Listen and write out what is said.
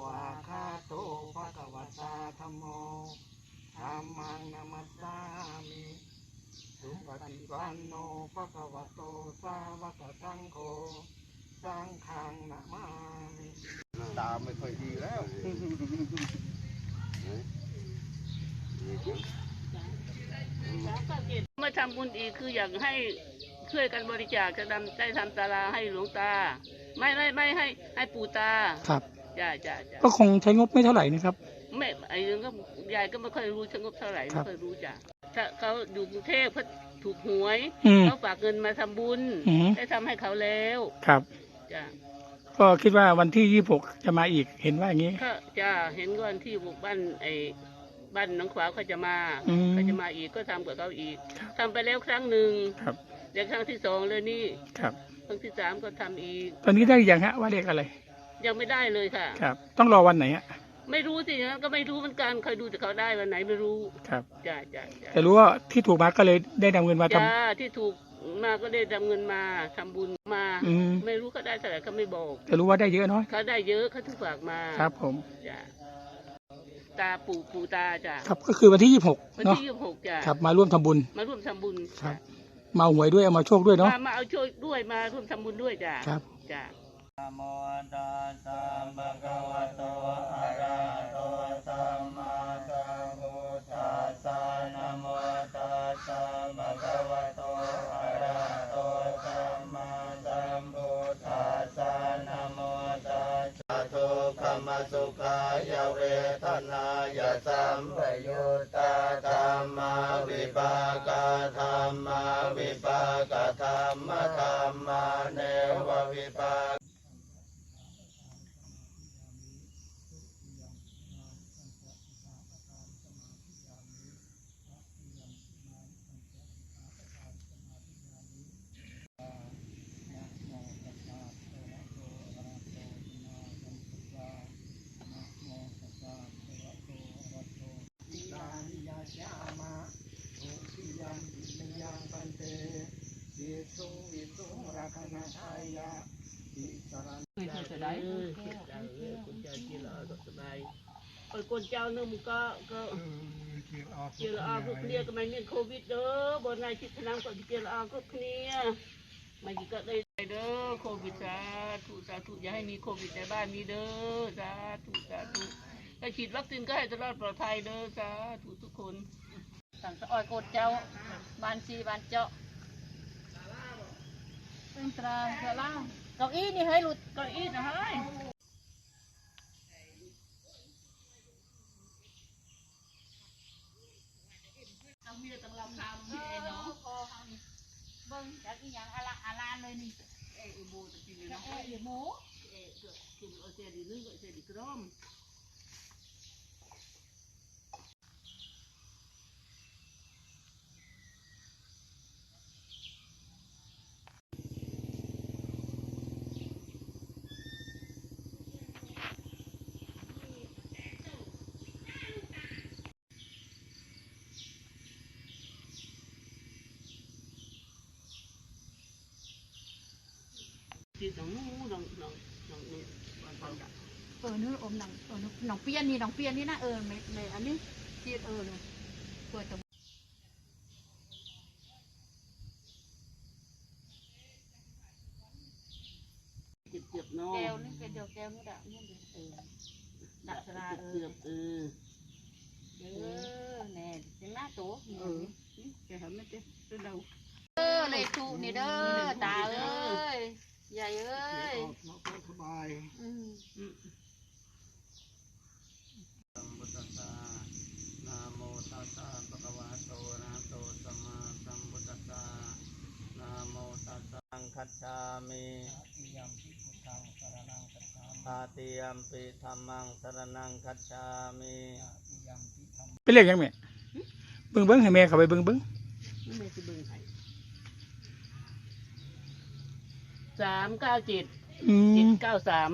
วาคาโตภะคะวะตาธัมโมธัมมังนามัสสามิสุปฏิปันโนภะคะวะโตสาวกสังโฆสังฆังนามามิตาไม่ค่อยดีแล้วมาทำบุญอีกคืออยากให้ช่วยกันบริจาคจะนำได้ทำตาราให้หลวงตา ไม่ไม่ไม่ให้ให้ปู่ตาครับ จ้าจ้าจ้าก็คงใช้งบไม่เท่าไหร่นะครับ ไม่ไอ้เรื่องก็ยายก็ไม่ค่อยรู้ชงบเท่าไหร่ครัไม่บค่อยรู้จ้ะถ้าเขาอยู่กรุงเทพเขาถูกหวยอืม เขาฝากเงินมาทำบุญอืม ได้ทำให้เขาแล้วครับ จ้าก็คิดว่าวันที่ยี่หกจะมาอีกเห็นว่าอย่างนี้ก็จ้าเห็นวันที่บุกบ้านไอ้บ้านหน้องขวาวเขาจะมาอืมเขาจะมาอีกก็ทำกับเขาอีกทำไปแล้วครั้งหนึ่งครับ เดี๋ยวครั้งที่สองเลยนี่ครับ ครั้งที่สามก็ทำอีก ตอนนี้ได้ยังฮะว่าเลขอะไร ยังไม่ได้เลยค่ะ ครับ ต้องรอวันไหนฮะไม่รู้สินะก็ไม่รู้เหมือนกันเคยดูแต่เขาได้วันไหนไม่รู้ครับจ้าจ้าจ้าแต่รู้ว่าที่ถูกมาก็เลยได้นำเงินมาทำจ้าที่ถูกมาก็ได้ทำเงินมาทำบุญมา อืมไม่รู้เขาได้เท่าไหร่เขาไม่บอกแต่รู้ว่าได้เยอะเนาะเขาได้เยอะเขาถึงฝากมาครับผม จ้าตาปู่ปู่ตาจ้าครับก็คือวันที่ยี่หกวันเนาะที่ยี่สิบหกจ้าครับมาร่วมทำบุญ มาร่วมทำบุญครับ มาหวยด้วยเอามาโชคด้วยเนาะมามาเอาช่วยด้วยมาร่วมทำบุญด้วยจ้าครับ จ้า นะโมตัส มสุขายเวทนายสัมปยุตตาธรรมวิปากาธรรมวิปากาธรรมธรรมาเนววิปาก ไม่เคยจะได้คนเจ้ากินแล้วก็สบายเออคนเจ้านึงก็ก็เจรอาก็เคลียร์ก็ไม่มีโควิดเด้อบนนายคิดทนามก็เจรอาก็เคลียไม่ก็ได้เด้อโควิดสาธุสาธุอย่าให้มีโควิดในบ้านนี้เด้อสาธุสาธุถ้าฉีดวัคซีนก็ให้ตลอดปลอดภัยเด้อสาธุทุกคนสั่งสะออยโกดเจ้าบานซีบานเจาะ ពេញត្រាទៅឡើងកៅអ៊ីនេះហើយកៅអ៊ីទៅហើយមានទាំងឡំខាមនេះឯណោះបងចាក់អ៊ីយ៉ាងអាឡាអាឡាលើនេះអេអ៊ីម៉ូទៅទីនេះអេអ៊ីម៉ូអេគឺអត់ទេនេះគឺអត់ទេក្រម จะนะเอ้ยหมูเอ้ยก็กินเอาเสียดีนึงก็เสียดีกรอมจีดน้องนู้น้องน้องน้องนี่วันวันกันเออนื้ออมหนังเออหนังเปียนนี่หนังเปียนนี่นะเออในในอันนี้จีดเออเลยเปิดตรงเจ็บเจ็บน้องแก้วนี่เป็นเดียวแก้วนี่ดะนี่เออดักสลาเอเกือบเออเออแน่จังหน้าโตเออแกทำไม่เจ็บตัวเราเออเลยถูนี่เด้อตาเอ้ยใหญ่เอ้ย สบาย อืม อืม สัมพุทธัสสะนะโมตัสสะภะคะวะโตอะระหะโตสัมมาสัมพุทธัสสะนะโมตัสสะคัจฉา มิอาติยัมปิธรรมังสรณังคัจฉามิเป็นเลขยังแม่เบิ้งเบิ้งให้แม่เข้าไปเบิ้งเบิ้งนี่ไม่คือเบิ่งไห้สามเก้าเจ็ดอืเจ็ดมเก้าสาม